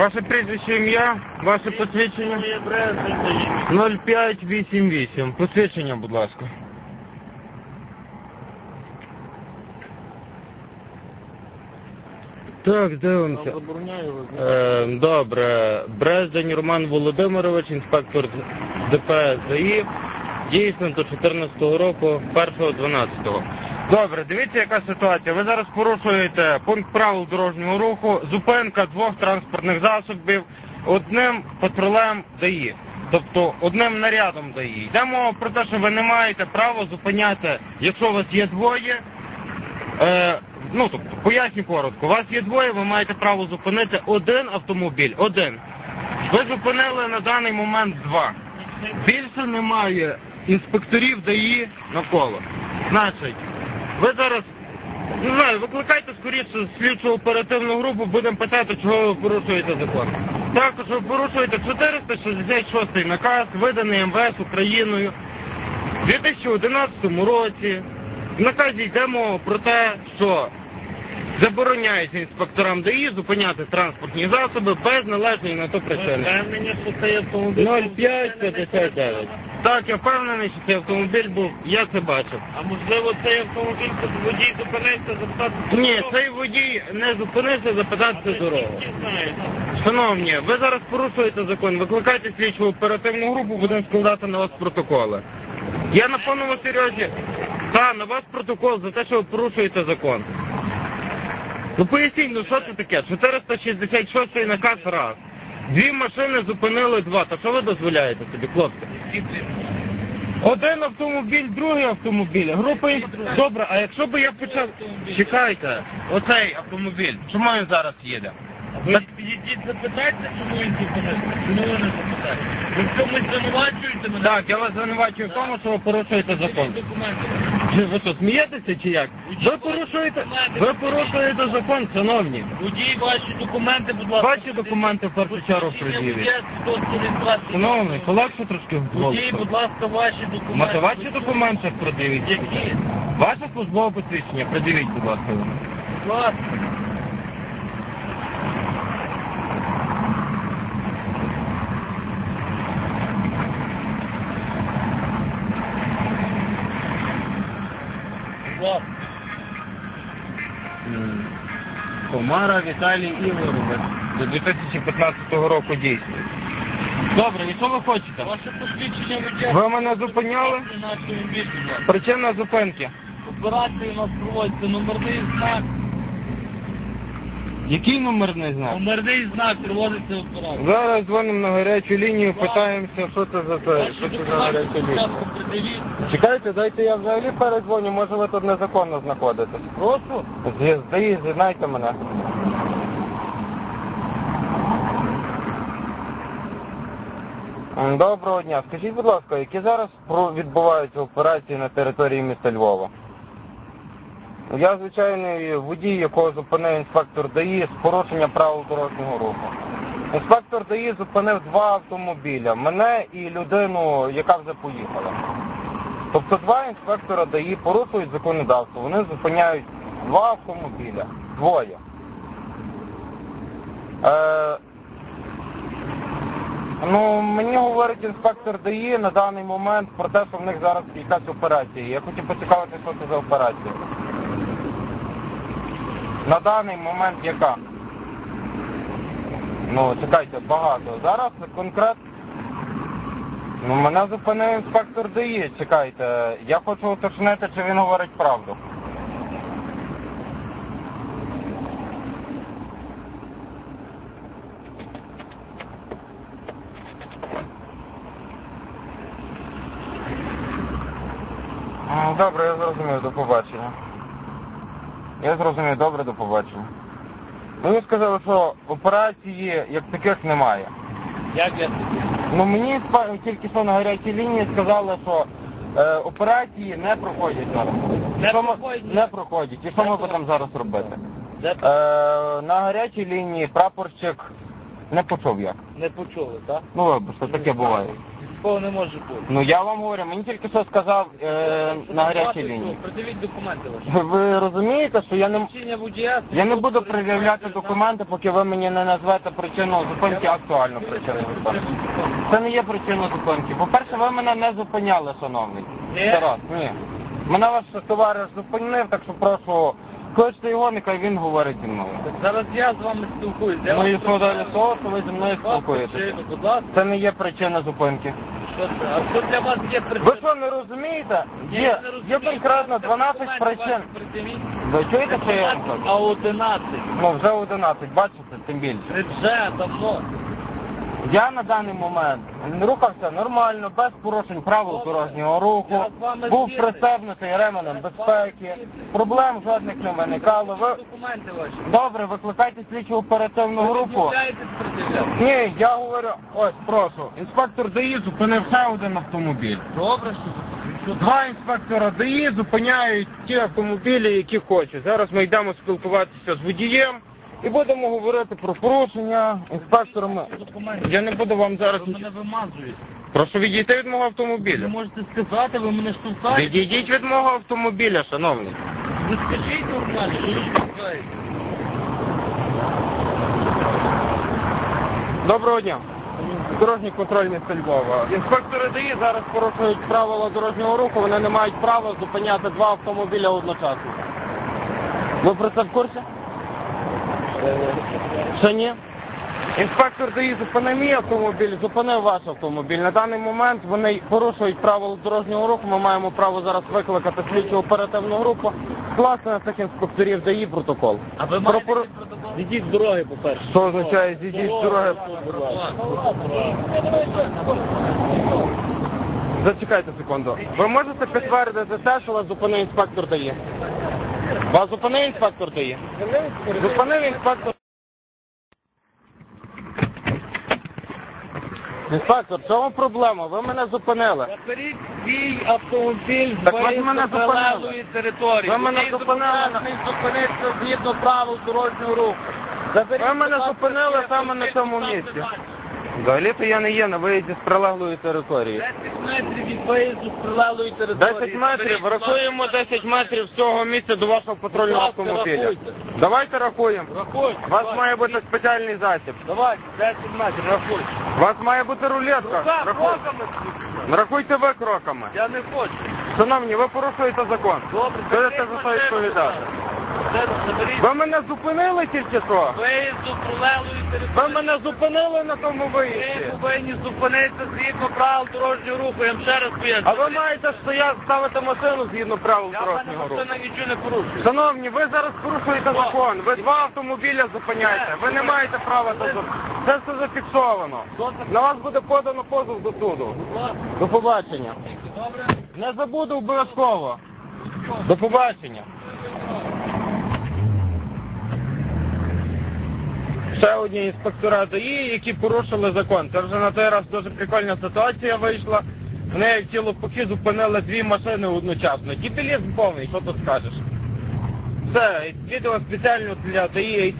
Ваше прізвище ім'я, ваше посвідчення? Моє бренд, 0588. Посвідчення, будь ласка. Так, дивимося. забороняю вас. Е, добре. Брездень Роман Володимирович, інспектор ДПС ЗАІ, дійсно до 14-го року, 1.12. Добре, дивіться, яка ситуація. Ви зараз порушуєте пункт правил дорожнього руху, зупинка двох транспортних засобів одним патрулем ДАІ. Тобто одним нарядом ДАІ. Йде мова про те, що ви не маєте права зупиняти, якщо у вас є двоє, Е, ну, тобто, поясню коротко. У вас є двоє, ви маєте право зупинити один автомобіль. Один. Ви зупинили на даний момент два. Більше немає інспекторів ДАІ навколо. Значить, ви зараз, не знаю, викликайте скоріше слідчу оперативну групу, будемо питати, чого ви порушуєте закон. Також ви порушуєте 466 наказ, виданий МВС Україною у 2011 році. В наказі йде мова про те, що забороняється інспекторам ДАІ зупиняти транспортні засоби без належної на то причини. Впевнені, що цей автомобіль... 0559. Так, я впевнений, що цей автомобіль був, я це бачив. А можливо цей автомобіль водій зупинився запитати... Ні, цей водій не зупинився запитати дорогу. Шановні, ви зараз порушуєте закон, викликайте слідчу оперативну групу, будемо складати на вас протоколи. Я на повному серйозі, та, на вас протокол за те, що ви порушуєте закон. Ну поясніть, ну що це таке? 466 наказ раз. Дві машини зупинили два. Та що ви дозволяєте собі, хлопці? Один автомобіль, другий автомобіль. Група інс- Добре, а якщо б я почав... Чекайте, оцей автомобіль, чому він зараз їде? Ви підійдіть запитайте, чому він зупинився. Чому ви не запитаєте? Ви в чомусь звинувачуєте мене? Так, я вас звинувачую в тому, що ви порушуєте закон. Документи. Чи ви що, смієтеся чи як? Ви порушуєте, ви порушуєте закон, шановні. Водій, ваші документи, будь ласка. Ваші документи в першу чергу пред'явіть. Шановний, полегше трошки в Водій, будь ласка, ваші документи. Мати ваші документи пред'явіть. Які? Ваше службове посвідчення, пред'явіть, будь ласка. Будь ласка. Будь Комара Віталій Ігорович. До 2015 року дійсно. Добре, і що ви хочете? Ваше посвідчення водія. Ви мене зупиняли? Причина зупинки. Операції у нас проводиться номерний знак. Який номерний знак? Номерний знак проводиться операція. Зараз дзвонимо на гарячу лінію, питаємося, що це за це, що це за гаряча лінія. Чекайте, дайте я взагалі передзвоню, може ви тут незаконно знаходитесь. Прошу. З'їзди, з'єднайте мене. Доброго дня. Скажіть, будь ласка, які зараз відбуваються операції на території міста Львова? Я звичайний водій, якого зупинив інспектор ДАІ з порушення правил дорожнього руху. Інспектор ДАІ зупинив два автомобіля, мене і людину, яка вже поїхала. Тобто два інспектора ДАІ порушують законодавство, вони зупиняють два автомобіля, двоє. Е, ну, мені говорить інспектор ДАІ на даний момент про те, що в них зараз якась операція. Я хотів поцікавити, що це за операція. На даний момент яка? Ну, чекайте, багато. Зараз конкретно Ну, мене зупинив інспектор ДАІ, чекайте. Я хочу уточнити, чи він говорить правду. Добре, я зрозумів, до побачення. Я зрозумів, добре, до побачення. Мені сказали, що операції як таких немає. Як я Ну мені тільки що на гарячій лінії сказали, що е, операції не проходять зараз. Не Що ми- проходять? Не проходять. І що ми будемо зараз робити? Де Е, на гарячій лінії прапорщик не почув як. не почули, так? Ну вибачте, таке буває. Такого не може бути. Ну я вам говорю, мені тільки що сказав е, на гарячій лінії. Придивіть документи ваші. Ви розумієте, що я не водія... я не буду пред'являти документи, поки ви мені не назвете причину зупинки, актуальну причину зупинки. Це не є причиною зупинки. По-перше, ви мене не зупиняли, шановний. Ні? Раз, ні. Мене ваш товариш зупинив, так що прошу, кличте його, нехай він говорить зі мною. Зараз я з вами спілкуюся. Я Ну вам що покажу. далі з того, що ви зі мною спілкуєтеся? причину, Будь ласка, Це не є причина зупинки. що це? А що для вас є Ви причина? що, не розумієте? Я Є, не розумію. є конкретно Це 12 документи причин. ваші. Ви чуєте, що я вам кажу? А 11. Ну, вже 11, бачите, тим більше. Вже давно. Я на даний момент рухався нормально, без порушень правил дорожнього руху, був пристебнутий ременем безпеки, проблем жодних не виникало. Ви добре, викликайте слідчу оперативну групу. Ні, я говорю, ось, прошу, інспектор ДАІ зупинив ще один автомобіль. Добре, що Два інспектора ДАІ зупиняють ті автомобілі, які хочуть. Зараз ми йдемо спілкуватися з водієм і будемо говорити про порушення інспекторами. Я не буду вам зараз... Ви мене вимазуєте. Прошу відійти від мого Ви автомобіля. можете сказати, ви мене штовхаєте. Відійдіть від мого автомобіля, шановний. Ви скажіть нормально, що ви штовхаєте. Доброго дня. Дорожній контроль міста Львова. Інспектори ДАІ зараз порушують правила дорожнього руху, вони не мають права зупиняти два автомобіля одночасно. Ви про це в курсі? Ще ні? Інспектор ДАІ зупинив мій автомобіль, зупинив ваш автомобіль. На даний момент вони порушують правила дорожнього руху. Ми маємо право зараз викликати слідчу оперативну групу, скласти на цих інспекторів ДАІ протокол. А ви маєте пору- протокол? Зійдіть з дороги, по-перше. Що означає зійдіть з дороги? Зачекайте секунду. Ви можете підтвердити те, що вас зупинив інспектор дає? Вас зупинив інспектор дає? Зупинив інспектор. Інспектор, в чому проблема? Ви мене зупинили. Заберіть свій автомобіль з Так ви ж мене прилеглої території. Ви мене Водій зупинили. зобов'язаний зупинитися згідно правил дорожнього руху. Заберіть, Ви мене будь ласка, зупинили свій саме на автомобіль, цьому місці. далі. Взагалі-то я не є на виїзді з прилеглої території. 10 метрів від виїзду з прилеглої території. 10 метрів, рахуємо 10 метрів з цього місця до вашого патрульного автомобіля. рахуйте. Давайте рахуємо. Рахуйте. У вас має бути спеціальний засіб. Давайте, 10 метрів, рахуйте. У вас має бути рулетка. Так, Рахуй- кроками. Рахуйте ви кроками. Я не хочу. Шановні, ви порушуєте закон. Добре, Будете за це відповідати. Заберіть Ви мене зупинили тільки що? виїзду з прилеглої Ви мене зупинили на тому Ви виїзді. повинні зупинитися згідно правил дорожнього руху. Я вам ще раз поясню. А ви маєте стояти, ставити машину згідно правил Я в мене дорожнього руху. машина нічого не порушує. Шановні, ви зараз порушуєте закон. Ви два автомобіля зупиняєте. Ви не маєте права це зупиняти. Це все зафіксовано. На вас буде подано позов до суду. До побачення. Добре? Не забуду обов'язково. До побачення. Ще одні інспектора ДАІ, які порушили закон. Це вже на той раз дуже прикольна ситуація вийшла. В неї тілопухи зупинили дві машини одночасно. Дібілізм повний, що тут скажеш. Це відео спеціально для ДАІ